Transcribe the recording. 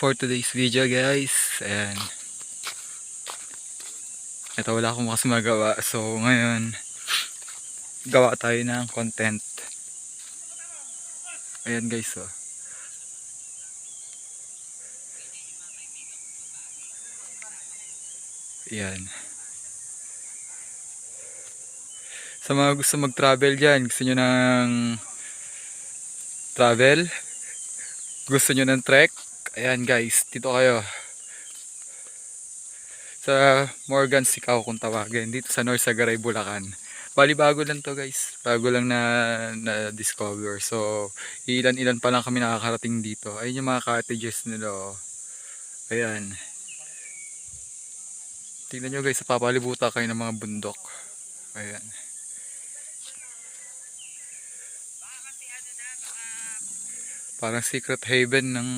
for today's video guys. Ayan. Ito wala akong kasi magawa. So ngayon, gawa tayo ng content. Ayan guys oh. Ayan. Sa mga gusto mag-travel dyan, gusto nyo ng travel, gusto nyo ng trek, ayan guys, dito kayo. Sa Morgan Sikaw kung tawagin, dito sa North Sagaray, Bulacan. Bali bago lang to guys, bago lang na, na discover. So, ilan-ilan pa lang kami nakakarating dito. Ayun yung mga cottages nila. oh. Ayan. Tingnan nyo guys, papalibuta kayo ng mga bundok. Ayan. Parang secret haven ng